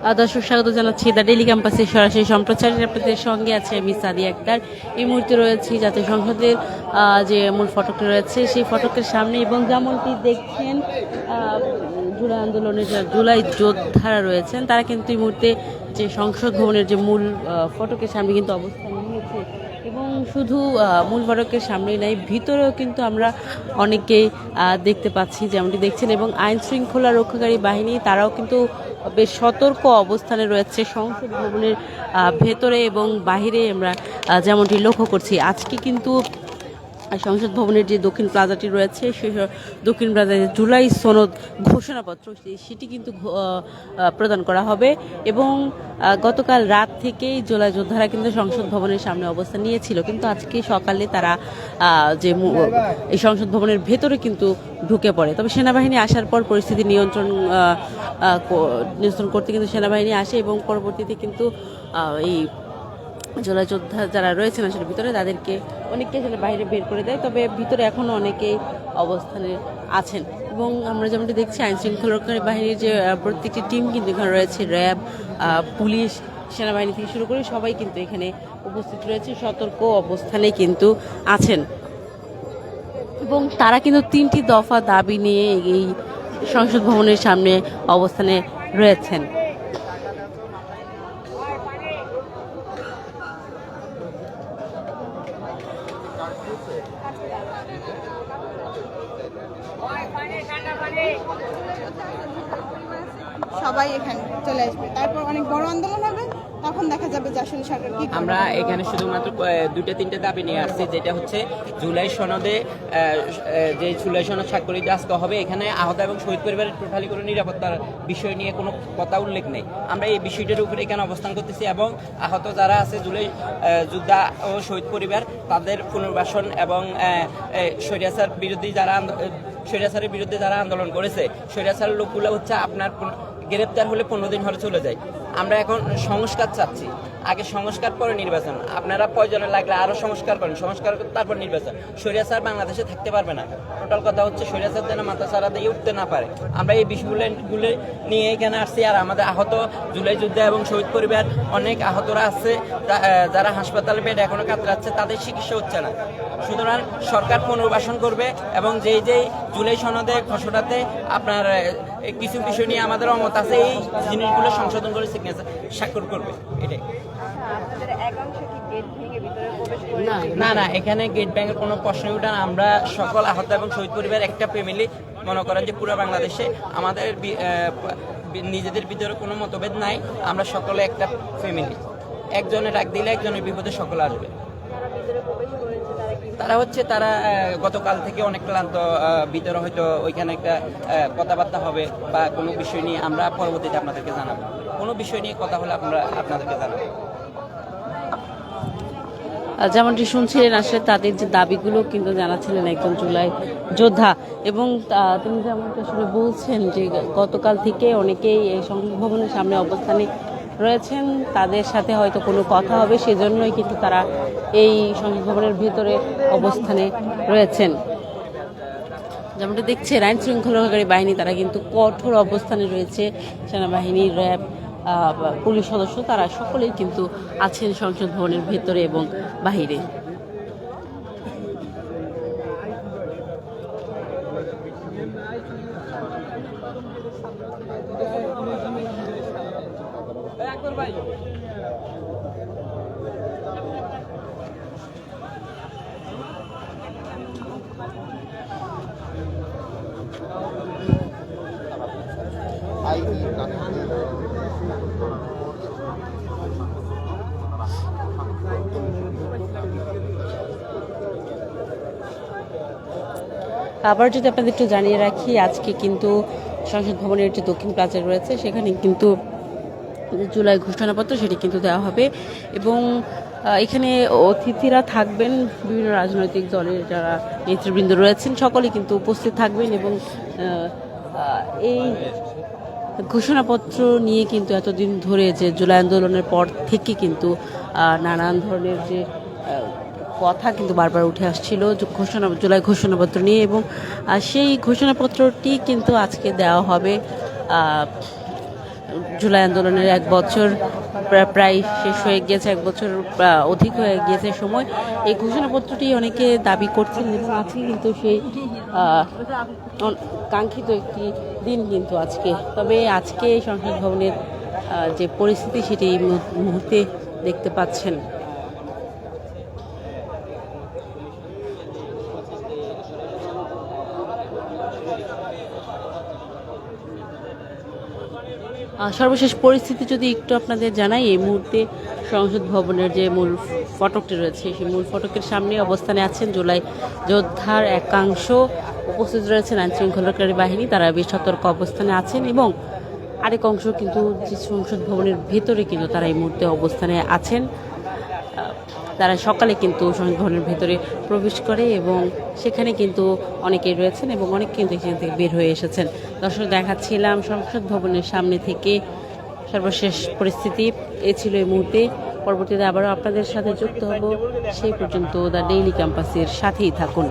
দর্শক, স্বাগত জানাচ্ছি দ্য ডেলি ক্যাম্পাসের সরাসরি সম্প্রচারের আপনাদের সঙ্গে আছে আমি সাদি আক্তার। এই মুহূর্তে রয়েছি জাতীয় সংসদের যে মূল ফটকটি রয়েছে, সেই ফটকের সামনে এবং যেমনটি দেখছেন জুলাই আন্দোলনের জুলাই যোদ্ধারা রয়েছেন, তারা কিন্তু এই মুহূর্তে যে সংসদ ভবনের যে মূল ফটকের সামনে কিন্তু অবস্থান নিয়েছে। এবং শুধু মূল ফটকের সামনেই নাই, ভিতরেও কিন্তু আমরা অনেকেই দেখতে পাচ্ছি, যেমনটি দেখছেন। এবং আইন শৃঙ্খলা রক্ষাকারী বাহিনী, তারাও কিন্তু বেশ সতর্ক অবস্থানে রয়েছে সংসদ ভবনের ভেতরে এবং বাহিরে আমরা যেমনটি লক্ষ্য করছি। আজকে কিন্তু সংসদ ভবনের যে দক্ষিণ প্লাজাটি রয়েছে সেই দক্ষিণ প্লাজায় জুলাই সনদ ঘোষণাপত্র সেটি কিন্তু প্রদান করা হবে এবং গতকাল রাত থেকেই জুলাই যোদ্ধারা কিন্তু সংসদ ভবনের সামনে অবস্থান নিয়েছিল। কিন্তু আজকে সকালে তারা যে এই সংসদ ভবনের ভেতরে কিন্তু ঢুকে পড়ে। তবে সেনাবাহিনী আসার পর পরিস্থিতি নিয়ন্ত্রণ নিয়ন্ত্রণ করতে কিন্তু সেনাবাহিনী আসে এবং পরবর্তীতে কিন্তু এই জোলা যোদ্ধা যারা রয়েছেন আসলে ভিতরে, তাদেরকে অনেককে আসলে বাইরে বের করে দেয়। তবে ভিতরে এখনও অনেকেই অবস্থানে আছেন। এবং আমরা যেমনটি দেখছি আইন রক্ষাকারী বাহিনীর যে প্রত্যেকটি টিম কিন্তু এখানে রয়েছে। র্যাব পুলিশ, সেনাবাহিনী থেকে শুরু করে সবাই কিন্তু এখানে উপস্থিত রয়েছে। সতর্ক অবস্থানে কিন্তু আছেন। এবং তারা কিন্তু তিনটি দফা দাবি নিয়ে এই সংসদ ভবনের সামনে অবস্থানে রয়েছেন। সবাই এখানে চলে আসবে। তারপর অনেক বড় আন্দোলন হবে তখন দেখা যাবে যে আসলে সরকার কি আমরা এখানে শুধুমাত্র দুটো তিনটে দাবি নিয়ে আসছি যেটা হচ্ছে জুলাই সনদে যে জুলাই সনদ স্বাক্ষরিত আজকে হবে এখানে আহত এবং শহীদ পরিবারের টোটালি কোনো নিরাপত্তার বিষয় নিয়ে কোনো কথা উল্লেখ নেই। আমরা এই বিষয়টার উপরে এখানে অবস্থান করতেছি এবং আহত যারা আছে জুলাই যোদ্ধা ও শহীদ পরিবার তাদের পুনর্বাসন এবং স্বৈরাচার বিরোধী যারা স্বৈরাচারের বিরুদ্ধে যারা আন্দোলন করেছে, স্বৈরাচারের লোকগুলো হচ্ছে আপনার পুন- গ্রেপ্তার হলে পনেরো দিন হলে চলে যায়। আমরা এখন সংস্কার চাচ্ছি। আগে সংস্কার পরে নির্বাচন। আপনারা প্রয়োজনে লাগলে আরও সংস্কার করেন, সংস্কার করে তারপর নির্বাচন। স্বৈরাচার বাংলাদেশে থাকতে পারবে না। টোটাল কথা হচ্ছে স্বৈরাচার যেন মাথা ছাড়া দিয়ে উঠতে না পারে। আমরা এই বিষয়গুলো গুলো নিয়ে এখানে আসছি আর আমাদের আহত জুলাই যুদ্ধে এবং শহীদ পরিবার, অনেক আহতরা আছে যারা হাসপাতালে বেড এখনও কাতরাচ্ছে, তাদের চিকিৎসা হচ্ছে না। সুতরাং সরকার পুনর্বাসন করবে এবং যেই যেই জুলাই সনদে ঘোষণাতে আপনার কিছু বিষয় নিয়ে আমাদের অমত আছে এই জিনিসগুলো সংশোধন করে সিগনেচার স্বাক্ষর করবে এটাই। না না এখানে গেট ব্যাংকের কোনো প্রশ্ন উঠে না। আমরা সকল আহত এবং শহীদ পরিবার একটা ফ্যামিলি মনে করেন যে পুরো বাংলাদেশে আমাদের আহ, নিজেদের ভিতরে কোনো মতভেদ নাই। আমরা সকলে একটা ফ্যামিলি একজনে ডাক দিলে একজনের বিপদে সকলে আসবে। তারা হচ্ছে তারা গতকাল থেকে অনেক ক্লান্ত ভিতরে হয়তো ওইখানে একটা কথাবার্তা হবে বা কোনো বিষয় নিয়ে আমরা পরবর্তীতে আপনাদেরকে জানাব। কোনো বিষয় নিয়ে কথা হলে আমরা আপনাদেরকে জানাব। যেমনটি শুনছিলেন আসলে তাদের যে দাবিগুলো কিন্তু জানাচ্ছিলেন একজন জুলাই যোদ্ধা। এবং তিনি যেমনটি আসলে বলছেন যে গতকাল থেকে অনেকেই এই সংসদ ভবনের সামনে অবস্থানে রয়েছেন, তাদের সাথে হয়তো কোনো কথা হবে, সেজন্যই কিন্তু তারা এই সংসদ ভবনের ভিতরে অবস্থানে রয়েছেন। যেমনটা দেখছে আইন শৃঙ্খলাকারী বাহিনী, তারা কিন্তু কঠোর অবস্থানে রয়েছে। সেনাবাহিনী, র্যাব পুলিশ সদস্য, তারা সকলেই কিন্তু আছেন সংসদ ভবনের ভেতরে এবং বাহিরে। আবার যদি আপনাদের একটু জানিয়ে রাখি, আজকে কিন্তু সংসদ ভবনের যে দক্ষিণ প্লাজা রয়েছে, সেখানে কিন্তু জুলাই ঘোষণাপত্র সেটি কিন্তু দেওয়া হবে। এবং এখানে অতিথিরা থাকবেন, বিভিন্ন রাজনৈতিক দলের যারা নেতৃবৃন্দ রয়েছেন, সকলে কিন্তু উপস্থিত থাকবেন এবং এই ঘোষণাপত্র নিয়ে কিন্তু এতদিন ধরে যে জুলাই আন্দোলনের পর থেকে কিন্তু নানান ধরনের যে কথা কিন্তু বারবার উঠে আসছিল ঘোষণা, জুলাই ঘোষণাপত্র নিয়ে এবং সেই ঘোষণাপত্রটি কিন্তু আজকে দেওয়া হবে জুলাই আন্দোলনের এক বছর প্রা- প্রায় শেষ হয়ে গিয়েছে এক বছর অধিক হয়ে গিয়েছে সময়। এই ঘোষণাপত্রটি অনেকে দাবি করছেন এবং আজকে কিন্তু সেই কাঙ্ক্ষিত একটি দিন কিন্তু আজকে। তবে আজকে সংসদ ভবনের যে পরিস্থিতি সেটি এই মুহূ- মুহূর্তে দেখতে পাচ্ছেন। সর্বশেষ পরিস্থিতি যদি একটু আপনাদের জানাই, এই মুহূর্তে সংসদ ভবনের যে মূল ফটকটি রয়েছে, সেই মূল ফটকের সামনে অবস্থানে আছেন জুলাই যোদ্ধার একাংশ। উপস্থিত রয়েছেন আইন শৃঙ্খলাকারী বাহিনী, তারা বেশ সতর্ক অবস্থানে আছেন এবং আরেক অংশ কিন্তু সংসদ ভবনের ভেতরে কিন্তু তারা এই মুহূর্তে অবস্থানে আছেন। তারা সকালে কিন্তু ভবনের ভেতরে প্রবেশ করে এবং সেখানে কিন্তু অনেকেই রয়েছেন এবং অনেক কিন্তু এখান থেকে বের হয়ে এসেছেন। দর্শক, দেখাচ্ছিলাম সংসদ ভবনের সামনে থেকে সর্বশেষ পরিস্থিতি। এ ছিল এই মুহূর্তে। পরবর্তীতে আবারও আপনাদের সাথে যুক্ত হব। সেই পর্যন্ত দ্য ডেইলি ক্যাম্পাসের সাথেই থাকুন।